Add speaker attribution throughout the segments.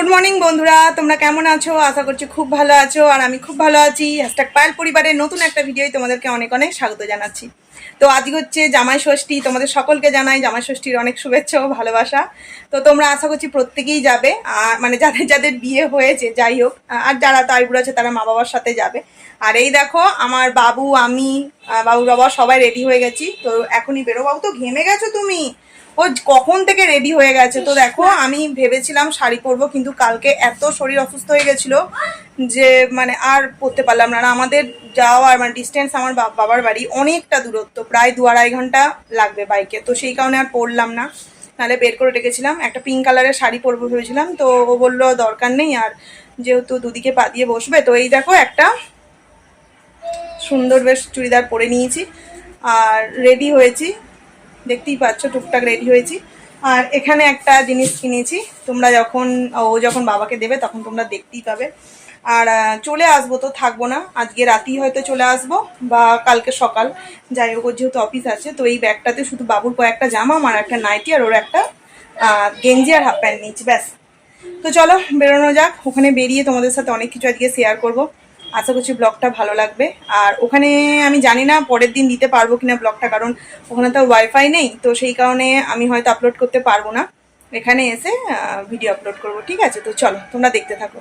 Speaker 1: Good morning বন্ধুরা। তোমরা কেমন আছো? আশা করছি খুব ভালো আছো। আর আমি খুব ভালো আছি। হ্যাশট্যাগ পায়েল পরিবারের নতুন একটা ভিডিওই তোমাদেরকে অনেক অনেক স্বাগত জানাচ্ছি। তো আজকে হচ্ছে জামাই ষষ্ঠী। তোমাদের সকলকে জানাই জামাই ষষ্ঠীর অনেক শুভেচ্ছা ও ভালোবাসা। তো তোমরা আশা করছি প্রত্যেকেই যাবে। আর মানে যাদের যাদের বিয়ে হয়েছে, যাই হোক। আর যারা তাইবুড় আছে, তারা মা বাবার সাথে যাবে। আর এই দেখো, আমার বাবু, আমি বাবু বাবা সবাই রেডি হয়ে গেছি। তো এখনই বেরো বাবু তো ঘেমে গেছো তুমি। ও কখন থেকে রেডি হয়ে গেছে? তো দেখো আমি ভেবেছিলাম শাড়ি পরবো কিন্তু কালকে এত শরীর অসুস্থ হয়ে গেছিল যে মানে আর পরতে পারলাম না। আমাদের যাওয়ার মানে ডিস্টেন্স আমার বাবার বাড়ি অনেকটা দূরত্ব প্রায় দু আড়াই ঘণ্টা লাগবে বাইকে তো সেই কারণে আর পরলাম না। নাহলে বের করে রেখেছিলাম। একটা পিঙ্ক কালারের শাড়ি পরবো ভেবেছিলাম। তো ও বলল দরকার নেই আর যেহেতু দুদিকে পা দিয়ে বসবে তো এই দেখো একটা সুন্দর বেশ চুড়িদার পরে নিয়েছি। আর রেডি হয়েছি। দেখতেই পাচ্ছ, টুকটাক রেডি হয়েছি। আর এখানে একটা জিনিস কিনেছি। তোমরা যখন, ও যখন বাবাকে দেবে তখন তোমরা দেখতেই পাবে। আর চলে আসব তো, থাকব না। আজকে রাতেই হয়তো চলে আসব, বা কালকে সকাল। যাই হোক যেহেতু অফিস আছে, তো এই ব্যাগটাতে শুধু বাবুর কয়েকটা জামা, আমার একটা নাইটি আর ওর একটা গেঞ্জি আর হাফ প্যান্ট নিয়েছি, ব্যাস। তো চলো, বেরোনো যাক। ওখানে বেরিয়ে তোমাদের সাথে অনেক কিছু আজকে শেয়ার করব। আশা করছি ব্লগটা ভালো লাগবে। আর ওখানে আমি জানি না পরের দিন দিতে পারব কিনা ব্লগটা, কারণ ওখানে তো ওয়াইফাই নেই, তো সেই কারণে আমি হয়তো আপলোড করতে পারব না। এখানে এসে ভিডিও আপলোড করব, ঠিক আছে? তো চলো, তোমরা দেখতে থাকো।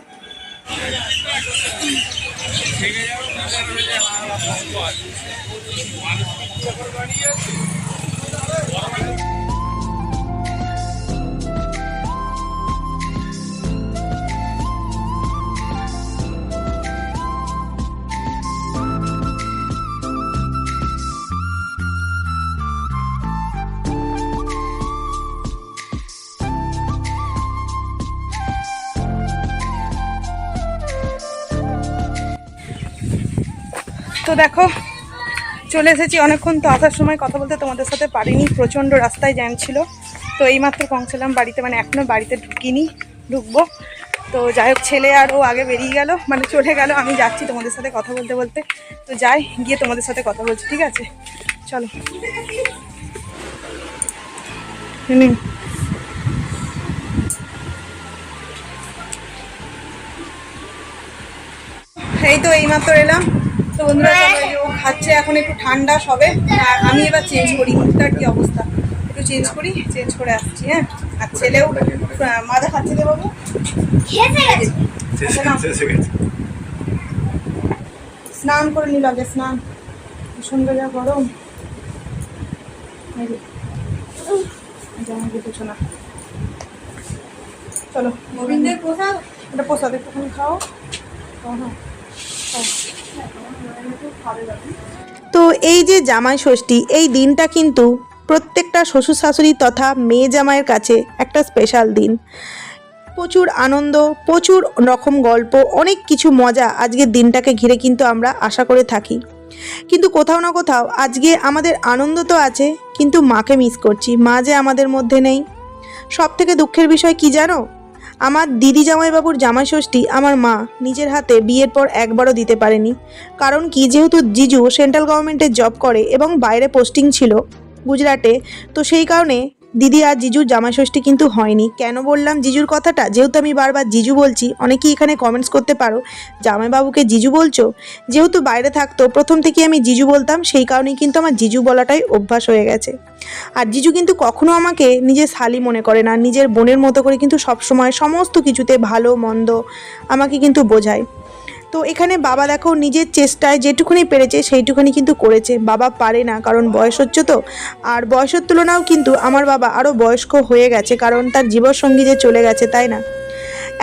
Speaker 1: তো দেখো, চলে এসেছি অনেকক্ষণ তো আসার সময় কথা বলতে, তোমাদের সাথে পারিনি, প্রচণ্ড রাস্তায় জ্যাম ছিল। তো এইমাত্র পৌঁছলাম বাড়িতে মানে এখনও বাড়িতে ঢুকিনি, ঢুকবো। তো যাই হোক, ছেলে আর ও আগে বেরিয়ে গেল মানে চলে গেল, আমি যাচ্ছি তোমাদের সাথে কথা বলতে বলতে। তো যাই, গিয়ে তোমাদের সাথে কথা বলছি, ঠিক আছে? চলো। হুম। এই তো এইমাত্র এলাম। তো বন্ধুরা চলো, ও খাচ্ছে এখন একটু ঠান্ডা সবে। আর আমি এবার চেঞ্জ করি মুখটার কি অবস্থা? একটু চেঞ্জ করি চেঞ্জ করে আসছি হ্যাঁ? আর ছেলেও মাথা খাচ্ছে রে বাবু? স্নান করে নিল আগে স্নান। ভীষণ যা গরম। না চলো গোবিন্দের প্রসাদ? এটা প্রসাদ একটুখানি খাও। হ্যাঁ যাবে
Speaker 2: তো এই যে জামাই ষষ্ঠী, এই দিনটা কিন্তু প্রত্যেকটা শ্বশুর শাশুড়ি তথা মেয়ে জামাইয়ের কাছে একটা স্পেশাল দিন। প্রচুর আনন্দ, প্রচুর রকম গল্প, অনেক কিছু মজা আজকের দিনটাকে ঘিরে কিন্তু আমরা আশা করে থাকি। কিন্তু কোথাও না কোথাও আজকে আমাদের আনন্দ তো আছে, কিন্তু মাকে মিস করছি, মা যে আমাদের মধ্যে নেই। সব থেকে দুঃখের বিষয় কি জানো? আমার দিদি জামাইবাবুর জামাইষষ্ঠী আমার মা নিজের হাতে বিয়ের পর একবারও দিতে পারেনি। কারণ কি? যেহেতু জিজু সেন্ট্রাল গভর্নমেন্টের জব করে এবং বাইরে পোস্টিং ছিল গুজরাটে, তো সেই কারণে দিদি আর জিজুর জামাই ষষ্ঠী কিন্তু হয়নি। কেন বললাম জিজুর কথাটা? যেহেতু আমি বারবার জিজু বলছি, অনেকেই এখানে কমেন্টস করতে পারো, জামাইবাবুকে জিজু বলছো? যেহেতু বাইরে থাকতো, প্রথম থেকে আমি জিজু বলতাম, সেই কারণেই কিন্তু আমার জিজু বলাটাই অভ্যাস হয়ে গেছে। আর জিজু কিন্তু কখনো আমাকে নিজের শালি মনে করে না, নিজের বোনের মতো করে কিন্তু সবসময় সমস্ত কিছুতে ভালো, মন্দ আমাকে কিন্তু বোঝায়। তো এখানে বাবা দেখো নিজের চেষ্টায় যেটুকুনি পেরেছে সেইটুকুনি কিন্তু করেছে। বাবা পারে না, কারণ বয়স হচ্ছে তো। আর বয়সের তুলনাও কিন্তু আমার বাবা আরও বয়স্ক হয়ে গেছে, কারণ তার জীবনসঙ্গী যে চলে গেছে, তাই না?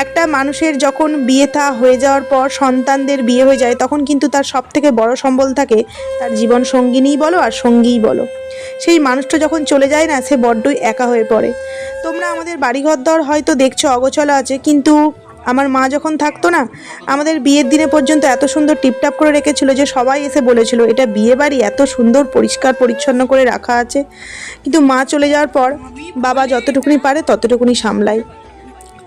Speaker 2: একটা মানুষের যখন বিয়ে থা হয়ে যাওয়ার পর সন্তানদের বিয়ে হয়ে যায়, তখন কিন্তু তার সব থেকে বড় সম্বল থাকে তার জীবন সঙ্গিনীই বলো আর সঙ্গীই বলো। সেই মানুষটা যখন চলে যায় না, সে বড্ডই একা হয়ে পড়ে। তোমরা আমাদের বাড়িঘর দর হয়তো দেখছ, অগোছলা আছে, কিন্তু আমার মা যখন থাকতো না, আমাদের বিয়ের দিনে পর্যন্ত এত সুন্দর টিপটাপ করে রেখেছিল যে সবাই এসে বলেছিল, এটা বিয়ে বাড়ি, এত সুন্দর পরিষ্কার পরিচ্ছন্ন করে রাখা আছে। কিন্তু মা চলে যাওয়ার পর বাবা যতটুকুনি পারে ততটুকুনি সামলায়।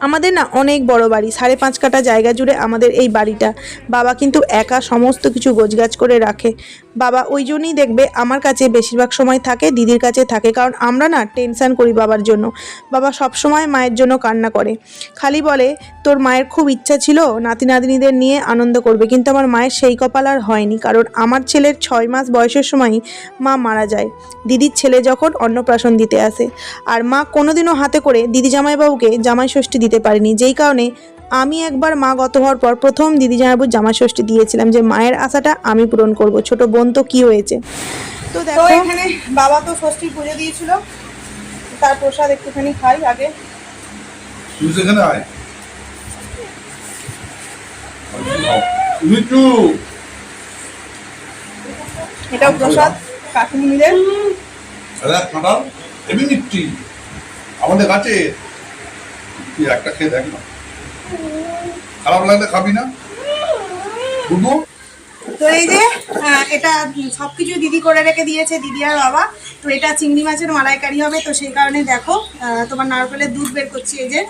Speaker 2: আমাদের না অনেক বড় বাড়ি, সাড়ে পাঁচ কাটা জায়গা জুড়ে আমাদের এই বাড়িটা। বাবা কিন্তু একা সমস্ত কিছু গোছগাছ করে রাখে। বাবা ওই জন্যই দেখবে আমার কাছে বেশিরভাগ সময় থাকে, দিদির কাছে থাকে, কারণ আমরা না টেনশন করি বাবার জন্য। বাবা সব সময় মায়ের জন্য কান্না করে। খালি বলে, তোর মায়ের খুব ইচ্ছা ছিল, নাতি নাতনিদের নিয়ে আনন্দ করবে, কিন্তু আমার মায়ের সেই কপাল আর হয়নি, কারণ আমার ছেলের ছয় মাস বয়সের সময় মা মারা যায়। দিদির ছেলে যখন অন্নপ্রাশন দিতে আসে। আর মা কোনোদিনও হাতে করে দিদি জামাইবাবুকে জামাই ষষ্ঠী দিতে পারেনি। যেই কারণে আমি একবার মা গত হওয়ার পর প্রথম দিদি জামাইবাবুর জামাই ষষ্ঠী দিয়েছিলাম যে মায়ের আশাটা আমি পূরণ করব। ছোট বোন তো কি হয়েছে? তো দেখো
Speaker 1: এখানে বাবা তো ষষ্ঠীর পুজো দিয়েছিল। তার প্রসাদ একটুখানি খাই আগে। এটাও প্রসাদ কাকিমুনিদের।
Speaker 3: আমাদের কাছে তুই একটা খেয়ে দেখ না। খারাপ লাগলে খাবি না? বুবু
Speaker 1: তো এই যে এটা সবকিছু দিদি করে রেখে দিয়েছে, দিদি আর বাবা। তো এটা চিংড়ি মাছের মালাইকারি হবে, তো সেই কারণে দেখো তোমার নারকেলের দুধ বের করছি এই যে।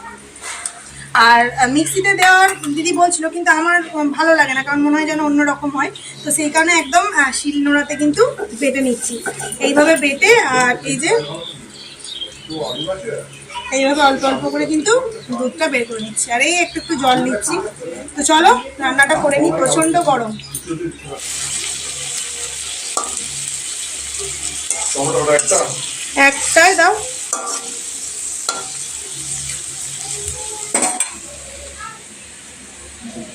Speaker 1: আর মিক্সিতে দেওয়ার দিদি বলছিল, কিন্তু আমার ভালো লাগে না, কারণ মনে হয় যেন অন্যরকম হয়। তো সেই কারণে একদম শিল নোড়াতে কিন্তু বেটে নিচ্ছি। এইভাবে বেটে, আর এই যে, এইভাবে অল্প অল্প করে কিন্তু দুধটা বের করে নিচ্ছি। আর এই একটু একটু জল নিচ্ছি। তো চলো, রান্নাটা করে নিই। প্রচণ্ড গরম। একটাই দাও।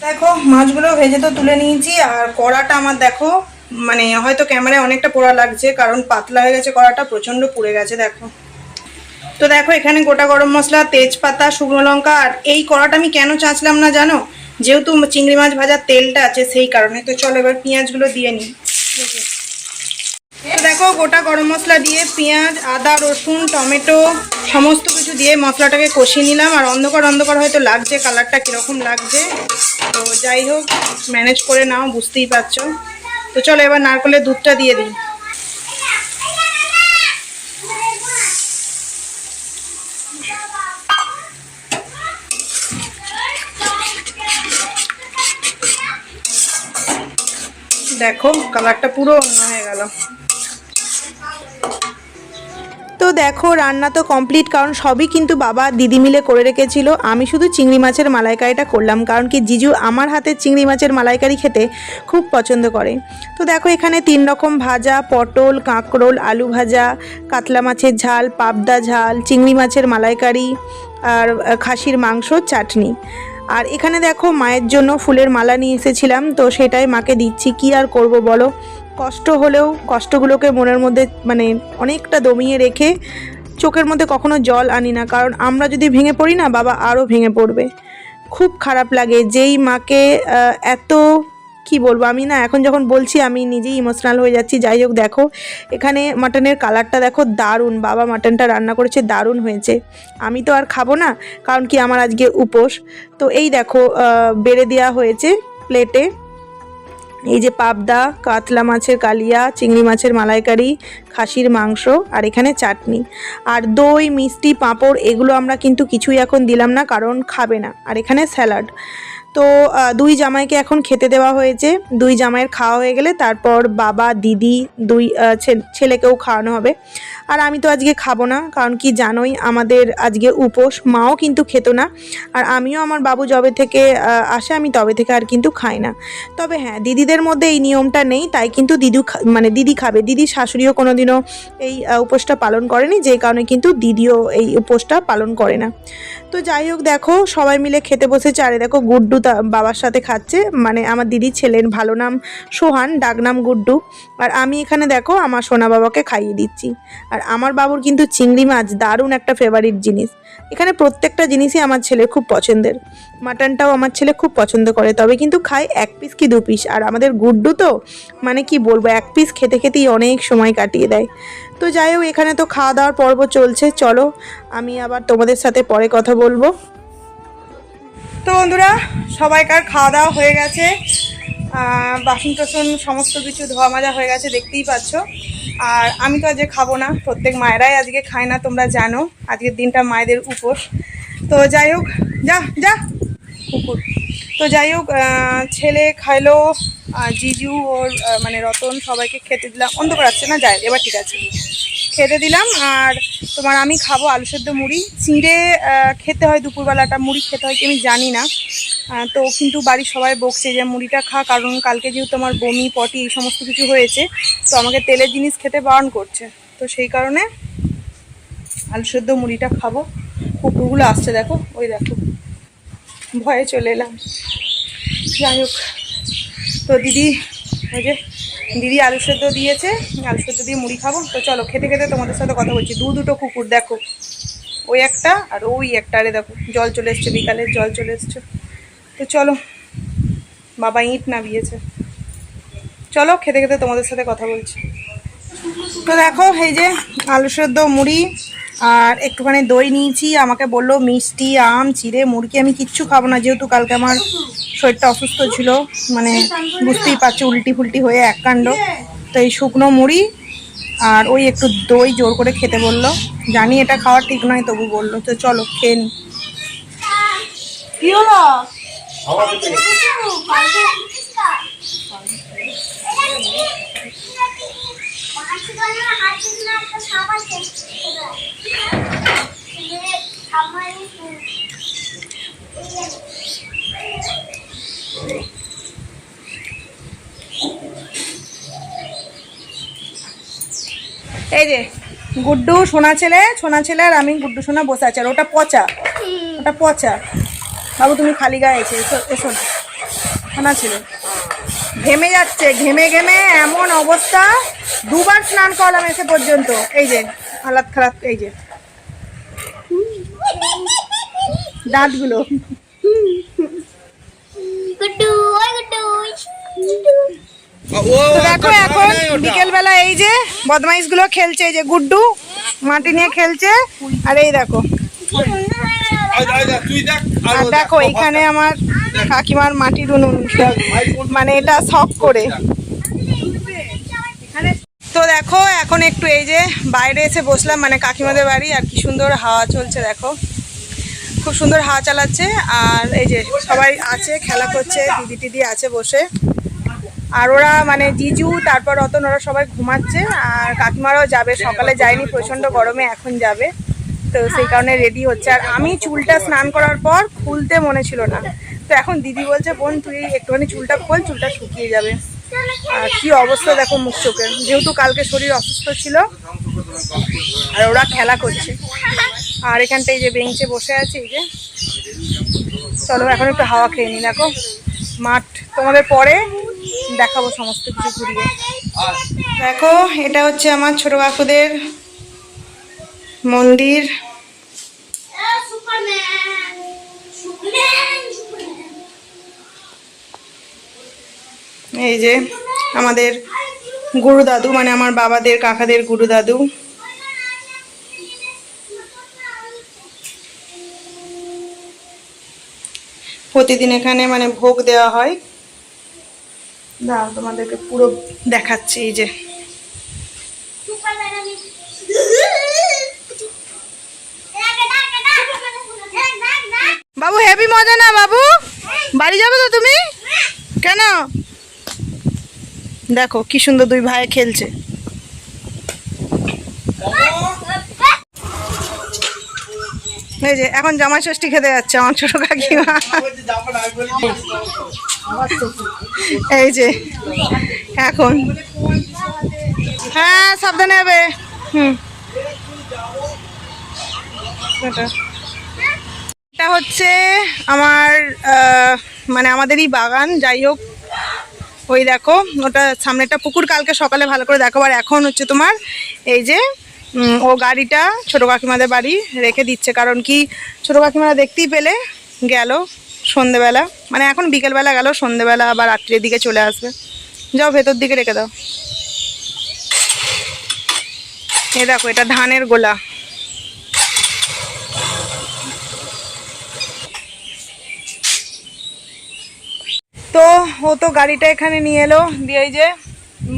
Speaker 1: দেখো, মাছগুলো ভেজে তো তুলে নিয়েছি। আর কড়াটা আমার দেখো মানে হয়তো ক্যামেরায় অনেকটা পোড়া লাগছে, কারণ পাতলা হয়ে গেছে কড়াটা, প্রচণ্ড পুড়ে গেছে, দেখো। তো দেখো, এখানে গোটা গরম মশলা, তেজপাতা, শুকনো লঙ্কা, আর এই কড়াটা আমি কেন চাঁচলাম না জানো? যেহেতু চিংড়ি মাছ ভাজার তেলটা আছে সেই কারণে। তো চলো এবার পেঁয়াজগুলো দিয়ে নিই। তো দেখো, গোটা গরম মশলা দিয়ে পেঁয়াজ, আদা, রসুন, টমেটো, সমস্ত কিছু দিয়ে মশলাটাকে কষিয়ে নিলাম। আর অন্ধকার অন্ধকার হয়তো লাগছে, কালারটা কীরকম লাগছে। তো যাই হোক ম্যানেজ করে নাও, বুঝতেই পারছ। তো চলো এবার নারকেলের দুধটা দিয়ে দিই। দেখো, কালারটা পুরো অন্য হয়ে গেল।
Speaker 2: তো দেখো, রান্না তো কমপ্লিট কারণ সবই কিন্তু বাবা দিদি মিলে করে রেখেছিল। আমি শুধু চিংড়ি মাছের মালাইকারিটা করলাম, কারণ কি জিজু আমার হাতে চিংড়ি মাছের মালাইকারি খেতে খুব পছন্দ করে। তো দেখো, এখানে তিন রকম ভাজা, পটল, কাঁকরোল, আলু ভাজা, কাতলা মাছের ঝাল, পাবদা ঝাল, চিংড়ি মাছের মালাইকারি, আর খাসির মাংস, চাটনি। আর এখানে দেখো মায়ের জন্য ফুলের মালা নিয়ে এসেছিলাম, তো সেটাই মাকে দিচ্ছি। কি আর করব বলো? কষ্ট হলেও কষ্টগুলোকে মনের মধ্যে মানে অনেকটা দমিয়ে রেখে চোখের মধ্যে কখনো জল আনি না, কারণ আমরা যদি ভেঙে পড়ি না, বাবা আরও ভেঙে পড়বে। খুব খারাপ লাগে যেই মাকে এত কি বলব? আমি না এখন যখন বলছি আমি নিজেই ইমোশনাল হয়ে যাচ্ছি। যাই হোক, দেখো, এখানে মাটনের কালারটা দেখো দারুণ। বাবা মাটনটা রান্না করেছে, দারুণ হয়েছে। আমি তো আর খাব না, কারণ কি আমার আজকে উপোস। তো এই দেখো বেড়ে দেওয়া হয়েছে প্লেটে এই যে পাবদা, কাতলা মাছের কালিয়া, চিংড়ি মাছের মালাইকারি, খাসির মাংস আর এখানে চাটনি। আর দই, মিষ্টি, পাঁপড়, এগুলো আমরা কিন্তু কিছুই এখন দিলাম না, কারণ খাবে না। আর এখানে স্যালাড। তো দুই জামাইকে এখন খেতে দেওয়া হয়েছে। দুই জামাইয়ের খাওয়া হয়ে গেলে তারপর বাবা, দিদি, দুই ছেলেকেও খাওয়ানো হবে। আর আমি তো আজকে খাব না, কারণ কি জানোই আমাদের আজকে উপোস, মাও কিন্তু খেত না। আর আমিও আমার বাবু যবে থেকে আসে, আমি তবে থেকে আর কিন্তু খাই না। তবে হ্যাঁ দিদিদের মধ্যে এই নিয়মটা নেই, তাই কিন্তু দিদু মানে দিদি খাবে। দিদি শাশুড়িও কোনোদিনও এই উপোসটা পালন করেনি, যে কারণে কিন্তু দিদিও এই উপোসটা পালন করে না। তো যাই হোক, দেখো, সবাই মিলে খেতে বসেছে। আরে দেখো, গুড্ডু বাবার সাথে খাচ্ছে। মানে আমার দিদির ছেলের ভালো নাম সোহান ডাকনাম গুড্ডু। আর আমি এখানে দেখো, আমার সোনা বাবাকে খাইয়ে দিচ্ছি। আর আমার বাবুর কিন্তু চিংড়ি মাছ দারুণ একটা ফেভারিট জিনিস। এখানে প্রত্যেকটা জিনিসই আমার ছেলের খুব পছন্দের। মাটনটাও আমার ছেলে খুব পছন্দ করে। তবে কিন্তু খায় এক পিস কি দু পিস আর আমাদের গুড্ডু তো মানে কি বলব, এক পিস খেতে খেতেই অনেক সময় কাটিয়ে দেয়। তো যাই হোক, এখানে তো খাওয়া দাওয়ার পর্ব চলছে। চলো, আমি আবার তোমাদের সাথে পরে কথা বলব।
Speaker 1: তো বন্ধুরা, সবাইকার খাওয়া দাওয়া হয়ে গেছে। বাসন টাসন সমস্ত কিছু ধোয়া মাজা হয়ে গেছে, দেখতেই পাচ্ছ। আর আমি তো আজকে খাব না, প্রত্যেক মায়েরাই আজকে খায় না, তোমরা জানো। আজকের দিনটা মায়েদের উপোস। তো যাই হোক, যা যা। কুকুর। তো যাই হোক ছেলে খাইলো জিজু ওর মানে রতন সবাইকে খেতে দিলাম। অন্ধকার আসছে না? যায় এবার ঠিক আছে। খেতে দিলাম, আর তোমার আমি খাব আলু সেদ্ধ মুড়ি। চিঁড়ে খেতে হয় দুপুরবেলাটা, মুড়ি খেতে হয় কি আমি জানি না। তো কিন্তু বাড়ির সবাই বকছে যে মুড়িটা খা, কারণ কালকে যেহেতু আমার বমি, পটি, এই সমস্ত কিছু হয়েছে, তো আমাকে তেলের জিনিস খেতে বারণ করছে। তো সেই কারণে আলু সেদ্ধ মুড়িটা খাব। কুকুরগুলো আসছে, দেখো, ওই দেখো। ভয়ে চলে এলাম। যাই হোক, তো দিদি ওই যে দিদি আলু সেদ্ধ দিয়েছে, আলু সেদ্ধ দিয়ে মুড়ি খাব। তো চলো, খেতে খেতে তোমাদের সাথে কথা বলছি। দু দুটো কুকুর, দেখো। ওই একটা আর ওই একটা, আরে দেখো, জল চলে এসছে, বিকালে জল চলে এসছে। তো চলো, বাবা ইট নামিয়েছে। চলো, খেতে খেতে তোমাদের সাথে কথা বলছি। তো দেখো, এই যে আলু সেদ্ধ, মুড়ি আর একটুখানি দই নিয়েছি আমাকে বলল মিষ্টি আম চিড়ে মুড়কি আমি কিচ্ছু খাব না যেহেতু কালকে আমার শরীরটা অসুস্থ ছিল মানে বুঝতেই পারছ উল্টি ফুলটি হয়ে এক কাণ্ড। তো এই শুকনো মুড়ি আর ওই একটু দই জোর করে খেতে বলল। জানি এটা খাওয়া ঠিক নয় তবু বলল তো চলো খেয়ে নি। কি হলো? এই যে, গুড্ডু সোনা ছেলে সোনা ছেলে আর আমি গুড্ডু সোনা বসে আছি, আর ওটা পচা ওটা পচা। বাবু, তুমি খালি গায়ে এসে, এসো সোনা ছেলে। ঘেমে যাচ্ছে ঘেমে ঘেমে এমন অবস্থা। দুবার স্নান করলাম এসে পর্যন্ত। এই যে হালাত খারাপ এই যে। দাঁতগুলো।
Speaker 4: গুড্ডু ওই গুড্ডু
Speaker 1: তো দেখো এখন বিকেল বেলা এই যে বদমাইশগুলো খেলছে এই যে গুড্ডু মাটি নিয়ে খেলছে। আর এই দেখ। আর দেখো এখানে আমার কাকিমার মাটির উনুন মানে এটা শখ করে। তো দেখো এখন একটু এই যে বাইরে এসে বসলাম মানে কাকিমাদের বাড়ি আর কি সুন্দর হাওয়া চলছে দেখো। খুব সুন্দর হাওয়া চালাচ্ছে আর এই যে সবাই আছে খেলা করছে দিদি টিদি আছে বসে। আর ওরা মানে জিজু তারপর রতন ওরা সবাই ঘুমাচ্ছে আর কাকিমারাও যাবে সকালে যায়নি প্রচণ্ড গরমে এখন যাবে। তো সেই কারণে রেডি হচ্ছে। আর আমি চুলটা স্নান করার পর খুলতে মনে ছিল না। তো এখন দিদি বলছে, বোন, তুই একটুখানি চুলটা খোল, চুলটা শুকিয়ে যাবে। আর কি অবস্থা দেখো মুখ চোখের। যেহেতু কালকে শরীর অসুস্থ ছিল, আর ওরা খেলা করছে। আর এখানটায় যে বেঞ্চে বসে আছে, এই যে। চলো, এখন একটু হাওয়া খেয়ে নি দেখো। মাঠ তোমাদের পরে দেখাবো সমস্ত কিছু ঘুরিয়ে। দেখো, এটা হচ্ছে আমার ছোট কাকুদের মন্দির। এই যে আমাদের গুরু দাদু মানে আমার বাবাদের, কাকাদের গুরু দাদু প্রতিদিন এখানে মানে ভোগ দেওয়া হয়। দাঁড়াও তোমাদেরকে পুরো দেখাচ্ছি, এই যে
Speaker 4: সুপারম্যান আমি
Speaker 1: হেভি মজা না, বাবু? বাড়ি যাবে তো তুমি? কেন? দেখো, কি সুন্দর দুই ভাই খেলছে। এই যে, এখন জামাই ষষ্ঠী খেতে যাচ্ছে, আমার ছোট কাকিমা। এই যে, এখন। হ্যাঁ সাবধানে হবে হুম। এটা। হচ্ছে আমার মানে আমাদেরই বাগান, যাই হোক। ওই দেখো, ওটা সামনেটা পুকুর, কালকে সকালে ভালো করে দেখো। আর এখন হচ্ছে তোমার এই যে ও গাড়িটা ছোটো কাকিমাদের বাড়ি রেখে দিচ্ছে। কারণ কি, ছোটো কাকিমারা দেখতেই পেলে গেল সন্ধেবেলা। মানে এখন বিকেলবেলা গেল, সন্ধেবেলা আবার রাত্রির দিকে চলে আসবে। যাও, ভেতর দিকে রেখে দাও। এ দেখো, এটা ধানের গোলা। তো ও তো গাড়িটা এখানে নিয়ে এলো, দিয়ে এই যে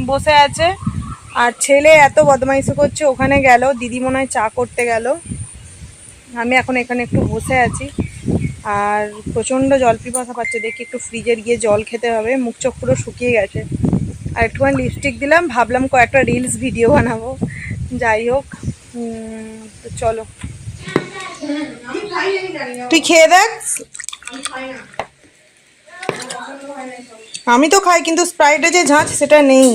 Speaker 1: বসে আছে। আর ছেলে এত বদমাইশি করছে, ওখানে গেল, দিদি মনে হয় চা করতে গেল। আমি এখন এখানে একটু বসে আছি। আর প্রচণ্ড জল পিপাসা পাচ্ছে, দেখি একটু ফ্রিজের গিয়ে জল খেতে হবে, মুখ চোখ পুরো শুকিয়ে গেছে। আর একটুখানি লিপস্টিক দিলাম, ভাবলাম কয়েকটা রিলস ভিডিও বানাবো। যাই হোক তো চলো। তুই খেয়ে দেখ। আমি তো খাই কিন্তু স্প্রাইটে যে ঝাঁচ সেটা নেই।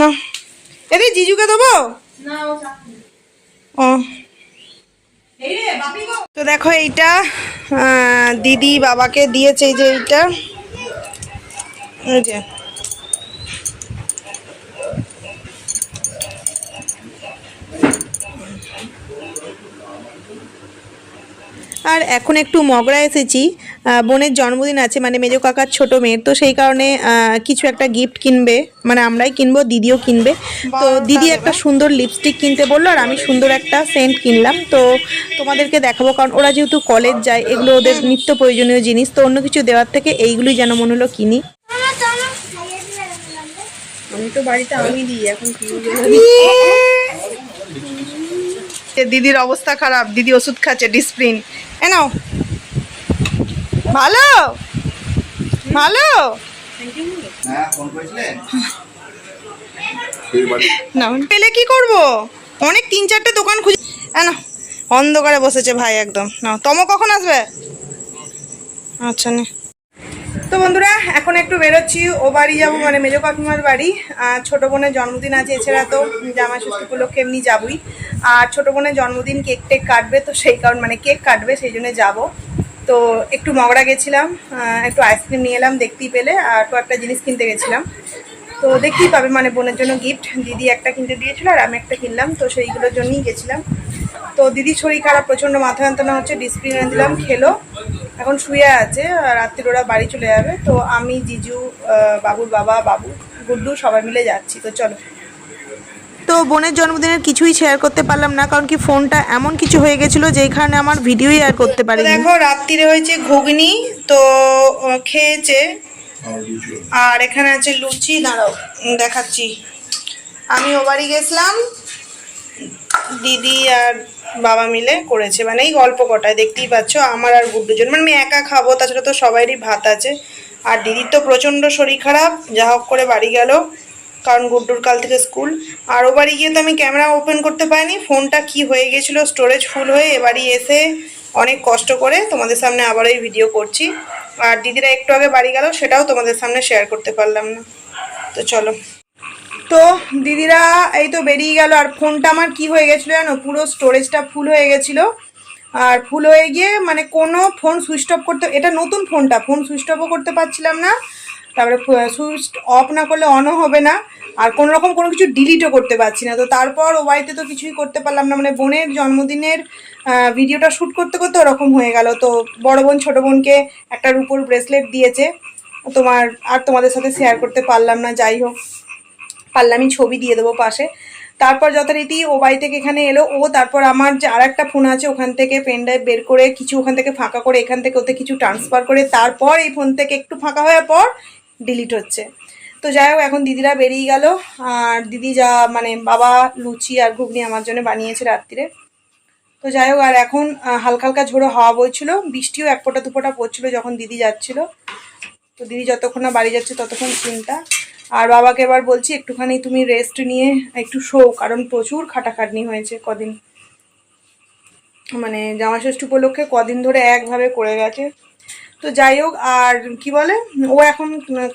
Speaker 1: না। এরে জিজুকে দেবো? ও তো দেখো এইটা দিদি বাবাকে দিয়েছে এই যে এইটা। এই যে।
Speaker 2: আর এখন একটু মগড়া এসেছি। বোনের জন্মদিন আছে মানে মেজো কাকার ছোট মেয়ের তো সেই কারণে কিছু একটা গিফট কিনবে মানে আমরাই কিনবো দিদিও কিনবে। তো দিদি একটা সুন্দর লিপস্টিক কিনতে বলল আর আমি সুন্দর একটা সেন্ট কিনলাম। তো তোমাদেরকে দেখাবো কারণ ওরা যেহেতু কলেজ যায় এগুলো ওদের নিত্য প্রয়োজনীয় জিনিস তো অন্য কিছু দেওয়ার থেকে এইগুলোই যেন মনে হলো কিনি।
Speaker 1: আমি তো বাড়িতে আমি দিই এখন দিদির অবস্থা খারাপ দিদি ওষুধ খাচ্ছে ডিসপ্লিন এ নাও। ভালো? ভালো?
Speaker 3: এই
Speaker 1: না পেলে কি করব? অনেক তিন চারটে দোকান খুঁজে না অন্ধকারে বসেছে ভাই একদম। না তম কখন আসবে? আচ্ছা নে। তো বন্ধুরা এখন একটু বেরোচ্ছি। ও বাড়ি যাব মানে মেজো কাকিমার বাড়ি। আর ছোটো বোনের জন্মদিন আছে এছাড়া তো জামাই ষষ্ঠী উপলক্ষে এমনি যাবই। আর ছোটো বোনের জন্মদিন কেক টেক কাটবে তো সেই কারণ মানে কেক কাটবে সেই জন্য যাব। তো একটু মগড়া গেছিলাম একটু আইসক্রিম নিয়ে এলাম দেখতেই পেলে, আর তো একটা জিনিস কিনতে গেছিলাম। তো দেখতেই পাবে মানে বোনের জন্য গিফট দিদি একটা কিনতে দিয়েছিল আর আমি একটা কিনলাম, তো সেইগুলোর জন্যই গেছিলাম। তো দিদির শরীর খারাপ, প্রচণ্ড মাথা যন্ত্রণা হচ্ছে ডিসপ্লিন এনে দিলাম, খেলো। এখন শুয়ে আছে আর রাত্রির ওরা বাড়ি চলে যাবে। তো আমি, জিজু বাবুর বাবা, বাবু, গুড্ডু সবাই মিলে যাচ্ছি। তো চলো
Speaker 2: তো বোনের জন্মদিনের কিছুই শেয়ার করতে পারলাম না কারণ কি ফোনটা এমন কিছু হয়ে গেছিল কারণে আমার ভিডিওই আর করতে পারি
Speaker 1: দেখো রাত্রিরে হয়েছে ঘুগনি তো খেয়েছে।
Speaker 3: আর
Speaker 1: এখানে আছে লুচি দাঁড়াও দেখাচ্ছি। আমি ও বাড়ি গেছিলাম দিদি আর বাবা মিলে করেছে মানে এই গল্প কটায় দেখতেই পাচ্ছ আমার আর গুড্ডুর জন্য মানে আমি একা খাব তাছাড়া তো সবারই ভাত আছে। আর দিদির তো প্রচণ্ড শরীর খারাপ যা হোক করে বাড়ি গেল। কারণ গুড্ডুর কাল থেকে স্কুল। আর ও বাড়ি গিয়ে তো আমি ক্যামেরা ওপেন করতে পারিনি। ফোনটা কি হয়ে গেছিল, স্টোরেজ ফুল হয়ে এবারই এসে অনেক কষ্ট করে তোমাদের সামনে আবার এই ভিডিও করছি। আর দিদিরা একটু আগে বাড়ি গেল, সেটাও তোমাদের সামনে শেয়ার করতে পারলাম না। তো চলো। তো দিদিরা এই তো বেরিয়ে গেল, আর ফোনটা আমার কি হয়ে গেছিল জানো? পুরো স্টোরেজটা ফুল হয়ে গেছিল। আর ফুল হয়ে গিয়ে মানে কোনো ফোন সুইচ অফ করতে, এটা নতুন ফোনটা, ফোন সুইচ অফও করতে পারছিলাম না। তারপরে সুইচ অফ না করলে অনও হবে না। আর কোনো রকম কোনো কিছু ডিলিটও করতে পারছি না। তো তারপর ও বাড়িতে তো কিছুই করতে পারলাম না। মানে বোনের জন্মদিনের ভিডিওটা শ্যুট করতে করতে ওরকম হয়ে গেল। তো বড় বোন, ছোটো বোনকে একটা রুপোর ব্রেসলেট দিয়েছে। তোমার আর তোমাদের সাথে শেয়ার করতে পারলাম না, যাই হোক। পারলে আমি ছবি দিয়ে দেবো পাশে। তারপর যথারীতি ও বাড়ি থেকে এখানে এলো। ও তারপর আমার যে আর একটা ফোন আছে, ওখান থেকে পেন ড্রাইভ বের করে কিছু ওখান থেকে ফাঁকা করে এখান থেকে ওতে কিছু ট্রান্সফার করে তারপর এই ফোন থেকে একটু ফাঁকা হওয়ার পর ডিলিট হচ্ছে। তো যাই হোক, এখন দিদিরা বেরিয়ে গেল। আর দিদি যা মানে বাবা, লুচি আর ঘুগনি আমার জন্য বানিয়েছে রাত্রিরে। তো যাই হোক, আর এখন হালকা হালকা ঝোড়ো হাওয়া বইছিল। বৃষ্টিও এক ফোঁটা দুপোটা পড়ছিল যখন দিদি যাচ্ছিল। তো দিদি যতক্ষণ না বাড়ি যাচ্ছে, ততক্ষণ চিন্তা। আর বাবাকে এবার বলছি, একটুখানি তুমি রেস্ট নিয়ে একটু শো কারণ প্রচুর খাটাখাটনি হয়েছে কদিন। মানে জামা ষষ্ঠী উপলক্ষে কদিন ধরে একভাবে করে গেছে। তো যাই হোক, আর কি বলে, ও এখন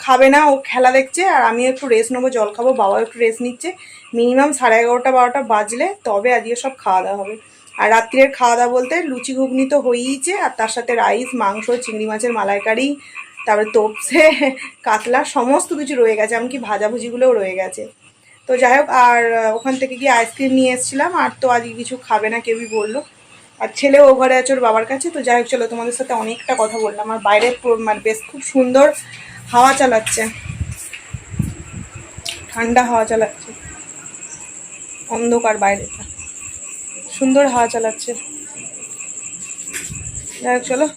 Speaker 1: খাবে না, ও খেলা দেখছে, আর আমি একটু রেস্ট নেব, জল খাব বাবা একটু রেস্ট নিচ্ছে। মিনিমাম সাড়ে এগারোটা, বারোটা বাজলে তবে আজকে সব খাওয়া দাওয়া হবে। আর রাত্রের খাওয়া দাওয়া বলতে লুচি ঘুগনি তো হয়েইছে, আর তার সাথে রাইস মাংস, চিংড়ি মাছের মালাইকারি, তারপরে তোপসে, কাতলা, সমস্ত কিছু রয়ে গেছে, এমনকি ভাজাভুজিগুলোও রয়ে গেছে। তো যাই হোক, আর ওখান থেকে গিয়ে আইসক্রিম নিয়ে এসেছিলাম, আর তো আজকে কিছু খাবে না, কেউই বলল। আর ছেলেও ঘরে আছে ওর বাবার কাছে, তো যাই হোক, চলো তোমাদের সাথে অনেকটা কথা বললাম। আর বাইরে মানে বেশ খুব সুন্দর হাওয়া চালাচ্ছে। ঠান্ডা হাওয়া চালাচ্ছে। অন্ধকার বাইরেটা। সুন্দর হাওয়া চালাচ্ছে। যাই হোক, চলো।